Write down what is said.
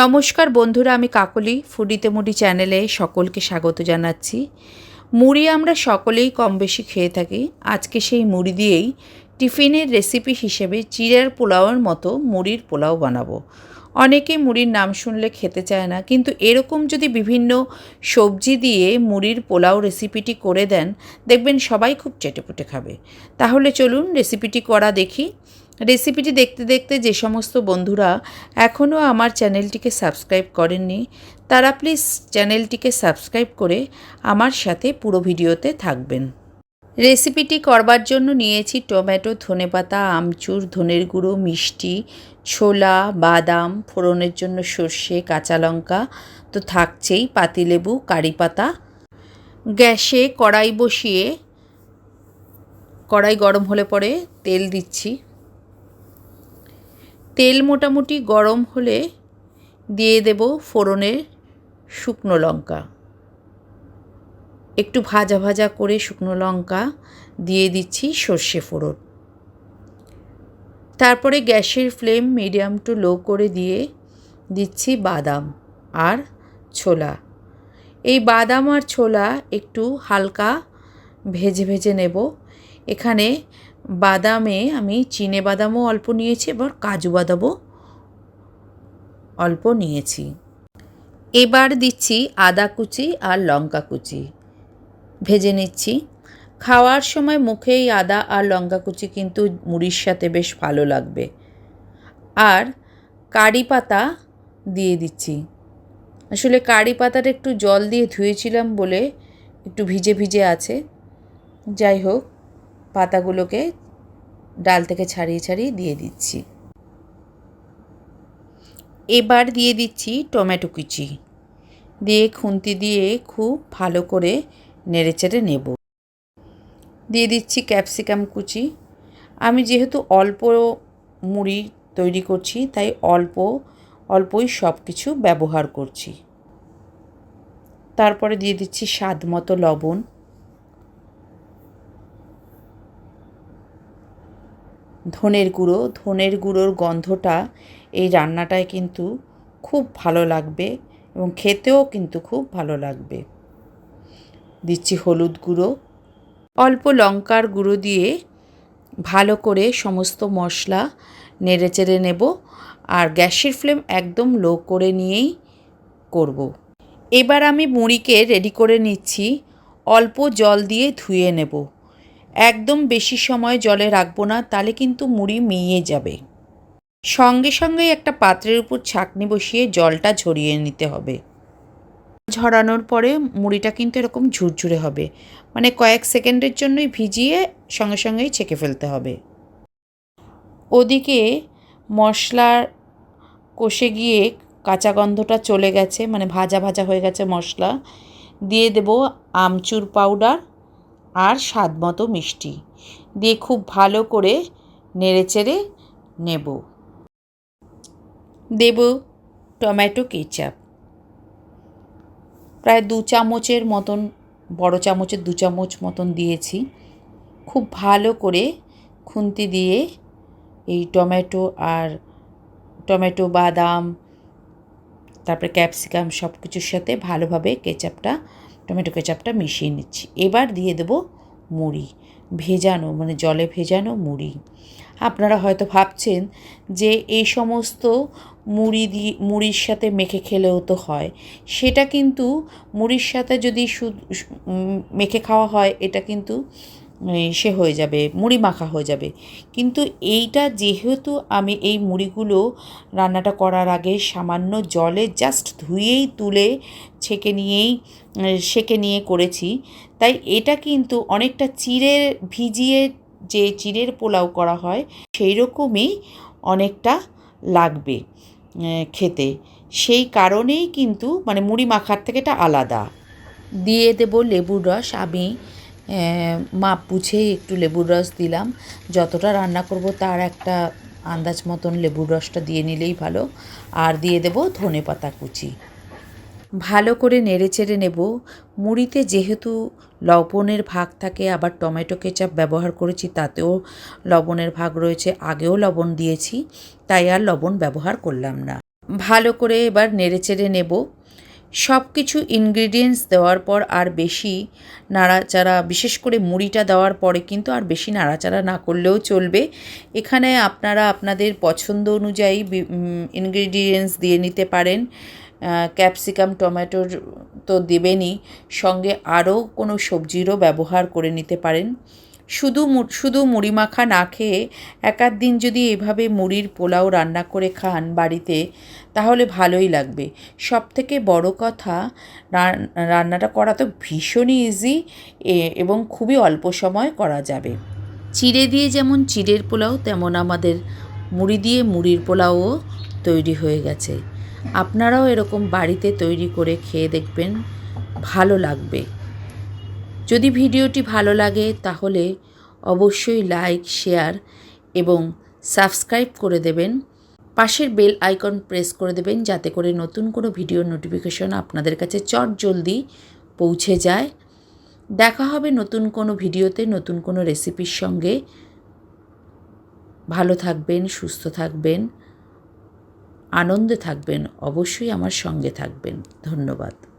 নমস্কার বন্ধুরা, আমি কাকলি ফুডিতে মুডি চ্যানেলে সকলকে স্বাগত জানাচ্ছি। মুড়ি আমরা সকলেই কম বেশি খেয়ে থাকি। আজকে সেই মুড়ি দিয়েই টিফিনের রেসিপি হিসেবে চিড়ের পোলাওয়ের মতো মুড়ির পোলাও বানাবো। অনেকেই মুড়ির নাম শুনলে খেতে চায় না, কিন্তু এরকম যদি বিভিন্ন সবজি দিয়ে মুড়ির পোলাও রেসিপিটি করে দেন, দেখবেন সবাই খুব চেটেপুটে খাবে। তাহলে চলুন রেসিপিটি করা দেখি। রেসিপিটি দেখতে দেখতে যে সমস্ত বন্ধুরা এখনও আমার চ্যানেলটিকে সাবস্ক্রাইব করেননি, তারা প্লিজ চ্যানেলটিকে সাবস্ক্রাইব করে আমার সাথে পুরো ভিডিওতে থাকবেন। রেসিপিটি করবার জন্য নিয়েছি টমেটো, ধনেপাতা, আমচুর, ধনের গুঁড়ো, মিষ্টি, ছোলা, বাদাম, ফোড়নের জন্য সর্ষে, কাঁচা লঙ্কা, তো থাকছেই পাতিলেবু কারি পাতা গ্যাসে কড়াই বসিয়ে, কড়াই গরম হলে পরে তেল দিচ্ছি। তেল মোটামুটি গরম হলে দিয়ে দেব ফোড়নের শুকনো লঙ্কা। একটু ভাজা ভাজা করে শুকনো লঙ্কা দিয়ে দিচ্ছি সর্ষে ফোড়ন। তারপরে গ্যাসের ফ্লেম মিডিয়াম টু লো করে দিয়ে দিচ্ছি বাদাম আর ছোলা। এই বাদাম আর ছোলা একটু হালকা ভেজে ভেজে নেব। এখানে বাদামে আমি চিনে বাদামও অল্প নিয়েছি এবার কাজু বাদামও অল্প নিয়েছি। এবার দিচ্ছি আদা কুচি আর লঙ্কা কুচি। ভেজে নিচ্ছি। খাওয়ার সময় মুখে এই আদা আর লঙ্কা কুচি কিন্তু মুড়ির সাথে বেশ ভালো লাগবে। আর কারি পাতা দিয়ে দিচ্ছি। আসলে কারি পাতাটা একটু জল দিয়ে ধুয়েছিলাম বলে একটু ভিজে ভিজে আছে। যাই হোক পাতাগুলোকে ডাল থেকে ছাড়িয়ে ছাড়িয়ে দিয়ে দিচ্ছি। এবার দিয়ে দিচ্ছি টমেটো কুচি। দিয়ে খুন্তি দিয়ে খুব ভালো করে নেড়েচেড়ে নেব। দিয়ে দিচ্ছি ক্যাপসিকাম কুচি। আমি যেহেতু অল্প মুড়ি তৈরি করছি, তাই অল্প, অল্পই সব কিছু ব্যবহার করছি। তারপরে দিয়ে দিচ্ছি স্বাদ মতো লবণ। ধনের গুঁড়ো, ধনের গুঁড়োর গন্ধটা এই রান্নাটায় কিন্তু খুব ভালো লাগবে এবং খেতেও কিন্তু খুব ভালো লাগবে। দিচ্ছি হলুদ গুঁড়ো। অল্প লঙ্কার গুঁড়ো দিয়ে ভালো করে সমস্ত মশলা নেড়ে চেড়ে নেব আর গ্যাসের ফ্লেম একদম লো করে নিয়েই করব। এবার আমি মুড়িকে রেডি করে নিচ্ছি। অল্প জল দিয়ে ধুয়ে নেব। একদম বেশি সময় জলে রাখব না, তাহলে কিন্তু মুড়ি মিয়ে যাবে। সঙ্গে সঙ্গেই একটা পাত্রের উপর ছাকনি বসিয়ে জলটা ঝরিয়ে নিতে হবে। ঝরানোর পরে মুড়িটা কিন্তু এরকম ঝুরঝুরে হবে। মানে কয়েক সেকেন্ডের জন্যই ভিজিয়ে সঙ্গে সঙ্গেই ছেঁকে ফেলতে হবে। ওদিকে মশলার কষে গিয়ে কাঁচা গন্ধটা চলে গেছে মানে ভাজা ভাজা হয়ে গেছে মশলা। দিয়ে দেব আমচুর পাউডার। আর স্বাদ মতো মিষ্টি। দিয়ে খুব ভালো করে নেড়েচেড়ে নেব। দেব টমেটো কেচাপ। প্রায় দু চামচের মতন, বড় চামচের দু চামচ মতন দিয়েছি। খুব ভালো করে খুন্তি দিয়ে এই টমেটো আর টমেটো, বাদাম, তারপরে ক্যাপসিকাম সব কিছুর সাথে ভালোভাবে কেচাপটা টমেটো কেচাপটা মিশিয়ে নিচ্ছি। এবার দিয়ে দেবো মুড়ি, ভেজানো মানে জলে ভেজানো মুড়ি। আপনারা হয়তো ভাবছেন যে এই সমস্ত মুড়ি দিয়ে, মুড়ির সাথে মেখে খেলেও তো হয়। সেটা কিন্তু মুড়ির সাথে যদি মেখে খাওয়া হয়, এটা কিন্তু সে হয়ে যাবে, মুড়ি মাখা হয়ে যাবে। কিন্তু এইটা যেহেতু আমি এই মুড়িগুলো রান্নাটা করার আগে সামান্য জলে জাস্ট ধুয়েই তুলে ছেঁকে নিয়েই, সেঁকে নিয়ে করেছি, তাই এটা কিন্তু অনেকটা চিড়ের ভিজিয়ে যে চিড়ের পোলাও করা হয় সেই রকমই অনেকটা লাগবে খেতে। সেই কারণেই কিন্তু মানে মুড়ি মাখার থেকে এটা আলাদা। দিয়ে দেবো লেবুর রস, আমি মাপ বুঝেই একটু লেবুর রস দিলাম। যতটা রান্না করব তার একটা আন্দাজ মতন লেবুর রসটা দিয়ে নিলেই ভালো। আর দিয়ে দেবো ধনে পাতা কুচি। ভালো করে নেড়ে চেড়ে নেব। মুড়িতে যেহেতু লবণের ভাগ থাকে, আবার টমেটো কেচাপ ব্যবহার করেছি, তাতেও লবণের ভাগ রয়েছে। আগেও লবণ দিয়েছি, তাই আর লবণ ব্যবহার করলাম না। ভালো করে এবার নেড়েচেড়ে নেব। সব কিছু ইনগ্রিডিয়েন্টস দেওয়ার পর আর বেশি নাড়াচাড়া, বিশেষ করে মুড়িটা দেওয়ার পরে কিন্তু আর বেশি নাড়াচাড়া না করলেও চলবে। এখানে আপনারা আপনাদের পছন্দ অনুযায়ী ইনগ্রিডিয়েন্টস দিয়ে নিতে পারেন। ক্যাপসিকাম টমেটোর তো দেবেনই। সঙ্গে আরও কোনো সবজিরও ব্যবহার করে নিতে পারেন। শুধু শুধু মুড়ি মাখা না খেয়ে এক আধ দিন যদি এভাবে মুড়ির পোলাও রান্না করে খান বাড়িতে, তাহলে ভালোই লাগবে। সব থেকে বড় কথা রান্নাটা করা তো ভীষণই ইজি এবং খুবই অল্প সময় করা যাবে। চিড়ে দিয়ে যেমন চিড়ের পোলাও, তেমন আমাদের মুড়ি দিয়ে মুড়ির পোলাওও তৈরি হয়ে গেছে। আপনারাও এরকম বাড়িতে তৈরি করে খেয়ে দেখবেন, ভালো লাগবে। যদি ভিডিওটি ভালো লাগে তাহলে অবশ্যই লাইক, শেয়ার এবং সাবস্ক্রাইব করে দেবেন। পাশের বেল আইকন প্রেস করে দেবেন যাতে করে নতুন কোনো ভিডিওর নোটিফিকেশন আপনাদের কাছে চট জলদি পৌঁছে যায়। দেখা হবে নতুন কোনো ভিডিওতে নতুন কোনো রেসিপির সঙ্গে। ভালো থাকবেন, সুস্থ থাকবেন, আনন্দে থাকবেন, অবশ্যই আমার সঙ্গে থাকবেন। ধন্যবাদ।